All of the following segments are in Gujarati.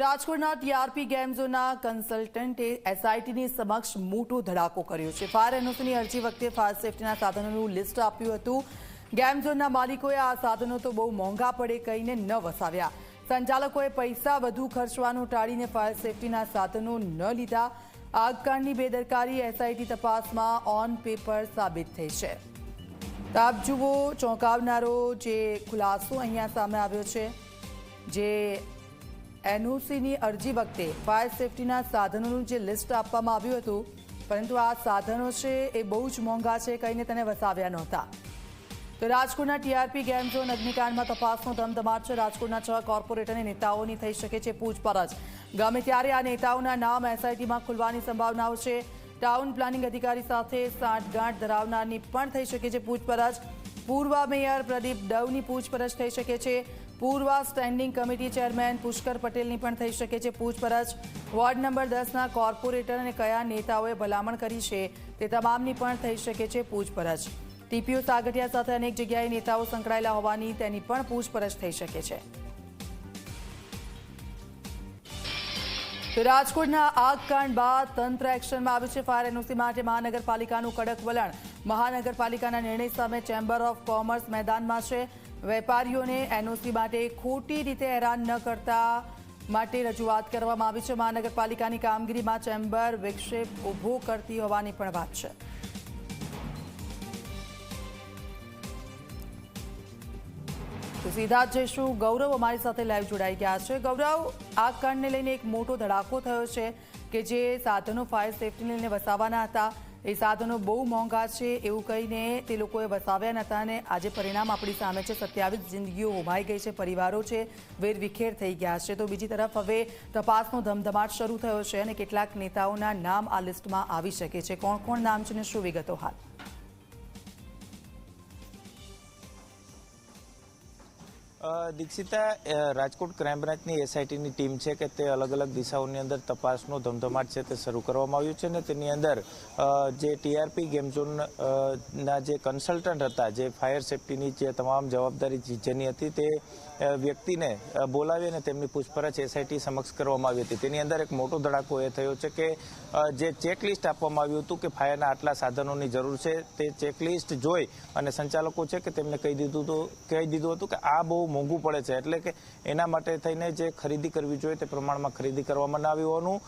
રાજકોટના ટીઆરપી ગેમ ઝોનના કન્સલ્ટન્ટે એસઆઈટીની સમક્ષ મોટો ધડાકો કર્યો છે. ફાયર એનઓસીની અરજી વખતે ફાયર સેફટીના સાધનોનું લિસ્ટ આપ્યું હતું. ગેમ ઝોનના માલિકોએ આ સાધનો તો બહુ મોંઘા પડે કહીને ન વસાવ્યા. સંચાલકોએ પૈસા વધુ ખર્ચવાનું ટાળીને ફાયર સેફટીના સાધનો ન લીધા. આગકાંડની બેદરકારી એસઆઈટી તપાસમાં ઓન પેપર સાબિત થઈ છે. આપ જુઓ, ચોંકાવનારો જે ખુલાસો અહીંયા સામે આવ્યો છે, જે એનઓસીની અરજી વખતે ફાયર સેફટીના સાધનોનું જે લિસ્ટ આપવામાં આવ્યું હતું, પરંતુ આ સાધનો છે એ બહુ જ મોંઘા છે કહીને તેને વસાવ્યા નહોતા. તો રાજકોટના ટીઆરપી ગેમ ઝોન અગ્નિકાંડમાં તપાસનો ધમધમાટ છે. રાજકોટના છ કોર્પોરેટ અને નેતાઓની થઈ શકે છે પૂછપરછ. ગમે ત્યારે આ નેતાઓના નામ એસઆઈટીમાં ખુલવાની સંભાવનાઓ છે. ટાઉન પ્લાનિંગ અધિકારી સાથે સાંઠગાંઠ ધરાવનારની પણ થઈ શકે છે પૂછપરછ. પૂર્વ મેયર પ્રદીપ ડવની પૂછપરછ થઈ શકે છે. પૂર્વ સ્ટેન્ડિંગ કમિટી ચેરમેન પુષ્કર પટેલની પણ થઈ શકે છે પૂછપરછ. વોર્ડ નંબર દસના કોર્પોરેટર અને કયા નેતાઓએ ભલામણ કરી છે તે તમામની પણ થઈ શકે છે પૂછપરછ. ટીપીઓ સાગઠિયા સાથે અનેક જગ્યાએ નેતાઓ સંકળાયેલા હોવાની તેની પણ પૂછપરછ થઈ શકે છે. રાજકોટના આગકાંડ બાદ તંત્ર એક્શનમાં આવ્યું છે. ફાયર એનઓસી માટે મહાનગરપાલિકાનું કડક વલણ. મહાનગરપાલિકાના નિર્ણય સામે ચેમ્બર ઓફ કોમર્સ મેદાનમાં છે. વેપારીઓને એનઓસી માટે ખોટી રીતે હેરાન ન કરતા માટે રજૂઆત કરવામાં આવી છે. મહાનગરપાલિકાની કામગીરીમાં ચેમ્બર વિક્ષેપ ઊભો કરતી હોવાની પણ વાત છે. તો સીધા જ જઈશું. ગૌરવ અમારી સાથે લાઈવ જોડાઈ ગયા છે. ગૌરવ, આ કાંડને લઈને એક મોટો ધડાકો થયો છે કે જે સાધનો ફાયર સેફટીને લઈને વસાવવાના હતા. એ સાધનો બહુ મોંઘા છે એવું કહીને તે લોકોએ વસાવ્યા નહોતા અને આજે પરિણામ આપણી સામે છે. સત્યાવીસ જિંદગીઓ હોમાઈ ગઈ છે. પરિવારો છે વેરવિખેર થઈ ગયા છે. તો બીજી તરફ હવે તપાસનો ધમધમાટ શરૂ થયો છે અને કેટલાક નેતાઓના નામ આ લિસ્ટમાં આવી શકે છે. કોણ કોણ નામ છે ને શું વિગતો હાલ? દીક્ષિતા રાજકોટ ક્રાઇમ બ્રાન્ચની એસઆઈટીની ટીમ છે કે તે અલગ અલગ દિશાઓની અંદર તપાસનો ધમધમાટ છે તે શરૂ કરવામાં આવ્યું છે અને તેની અંદર જે ટીઆરપી ગેમ ઝોન ના જે કન્સલ્ટન્ટ હતા, જે ફાયર સેફટીની જે તમામ જવાબદારી જેની હતી તે વ્યક્તિને બોલાવી અને તેમની પૂછપરછ એસઆઈટી સમક્ષ કરવામાં આવી હતી. તેની અંદર એક મોટો ધડાકો એ થયો છે કે જે ચેકલિસ્ટ આપવામાં આવ્યું હતું કે ફાયરના આટલા સાધનોની જરૂર છે, તે ચેકલિસ્ટ જોઈ અને સંચાલકો છે કે તેમને કહી દીધું હતું કહી દીધું હતું કે આ બહુ મોંઘું પડે છે. એટલે કે એના માટે થઈને જે ખરીદી કરવી જોઈએ તે પ્રમાણમાં ખરીદી કરવામાં ન આવી હોવાનું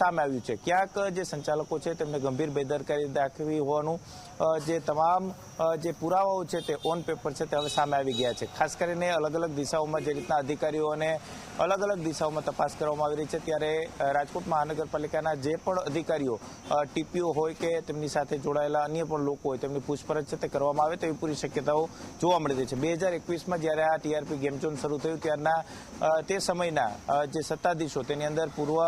સામે આવ્યું છે. ક્યાંક જે સંચાલકો છે તેમને ગંભીર બેદરકારી દાખવી હોવાનું જે તમામ જે પુરાવાઓ છે તે ઓન પેપર છે તે હવે સામે આવી ગયા છે. ખાસ કરીને અલગ અલગ દિશાઓમાં જે રીતના અધિકારીઓને અલગ અલગ દિશાઓમાં તપાસ કરવામાં આવી રહી છે, ત્યારે રાજકોટ મહાનગરપાલિકાના જે પણ અધિકારીઓ ટીપીઓ હોય કે તેમની સાથે જોડાયેલા અન્ય પણ લોકો હોય તેમની પૂછપરછ છે તે કરવામાં આવે તેવી પૂરી શક્યતાઓ જોવા મળી રહી છે. બે હજાર એકવીસમાં જ્યારે આ ટીઆરપી ગેમ ઝોન શરૂ થયું ત્યારના તે સમયના જે સત્તાધીશો તેની અંદર પૂર્વ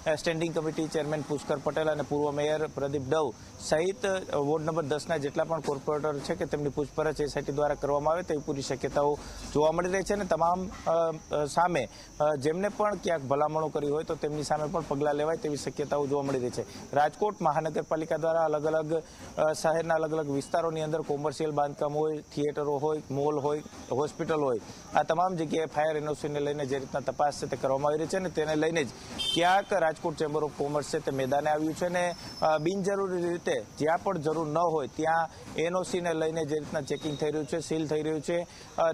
standing committee chairman Pushkar Patel અને પૂર્વ મેયર પ્રદીપ ડવ સહિત વોર્ડ નંબર દસના જેટલા પણ કોર્પોરેટર છે કે તેમની પૂછપરછ એસઆઈટી દ્વારા કરવામાં આવે તેવી પૂરી શક્યતાઓ જોવા મળી રહી છે અને તમામ સામે જેમને પણ ક્યાંક ભલામણો કરી હોય તો તેમની સામે પણ પગલાં લેવાય તેવી શક્યતાઓ જોવા મળી રહી છે. રાજકોટ મહાનગરપાલિકા દ્વારા અલગ અલગ શહેરના અલગ અલગ વિસ્તારોની અંદર કોમર્શિયલ બાંધકામ હોય, થિયેટરો હોય, મોલ હોય, હોસ્પિટલ હોય, આ તમામ જગ્યાએ ફાયર એનઓસીને લઈને જે રીતના તપાસ છે તે કરવામાં આવી રહી છે અને તેને લઈને જ ક્યાંક રાજકોટ ચેમ્બર ઓફ કોમર્સ છે તે મેદાને આવ્યું છે અને બિનજરૂરી રીતે જ્યાં પણ જરૂર ન હોય ત્યાં એનઓસીને લઈને જે રીતના ચેકિંગ થઈ રહ્યું છે, સીલ થઈ રહ્યું છે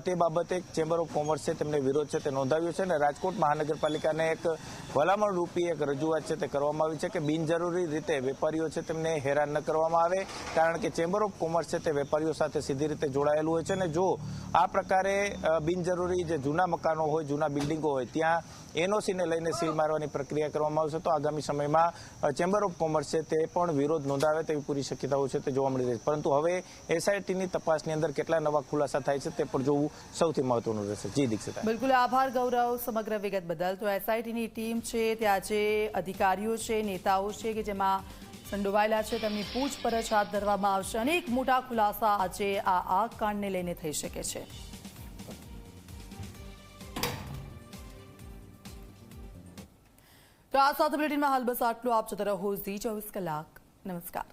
તે બાબતે ચેમ્બર ઓફ કોમર્સ છે તેમને વિરોધ છે તે નોંધાવ્યો છે અને રાજકોટ મહાનગરપાલિકાને એક ભલામણ રૂપી એક રજૂઆત છે તે કરવામાં આવી છે કે બિનજરૂરી રીતે વેપારીઓ છે તેમને હેરાન ન કરવામાં આવે, કારણ કે ચેમ્બર ઓફ કોમર્સ છે તે વેપારીઓ સાથે સીધી રીતે જોડાયેલું હોય છે અને જો આ પ્રકારે બિનજરૂરી જે જૂના મકાનો હોય, જૂના બિલ્ડિંગો હોય, ત્યાં એનઓસીને લઈને સીલ મારવાની પ્રક્રિયા કરવામાં આવશે તો આગામી સમયમાં ચેમ્બર ઓફ કોમર્સ છે તે પણ વિરોધ નોંધાવે તેવી પૂરી શક્યતાઓ છે તે જોવા મળી રહી છે. પરંતુ હવે એસઆઈટીની તપાસની અંદર કેટલા નવા ખુલાસા થાય છે તે પણ જોવું સૌથી મહત્વનું રહેશે. જી, દીક્ષિતા. બિલકુલ આભાર, ગૌરવ, સમગ્ર વિગત બદલ. તો એસઆઈટીની ટીમ છે, ત્યાં જે અધિકારીઓ છે, નેતાઓ છે કે જેમાં સંડોવાયેલા છે, તેમની પૂછપરછ હાથ ધરવામાં આવશે. અનેક મોટા ખુલાસા આજે આ આગ કાંડને લઈને થઈ શકે છે. તો આ સાથે બુલેટિનમાં હાલ બસ આટલું આપ જતા રહો ઝી ચોવીસ કલાક નમસ્કાર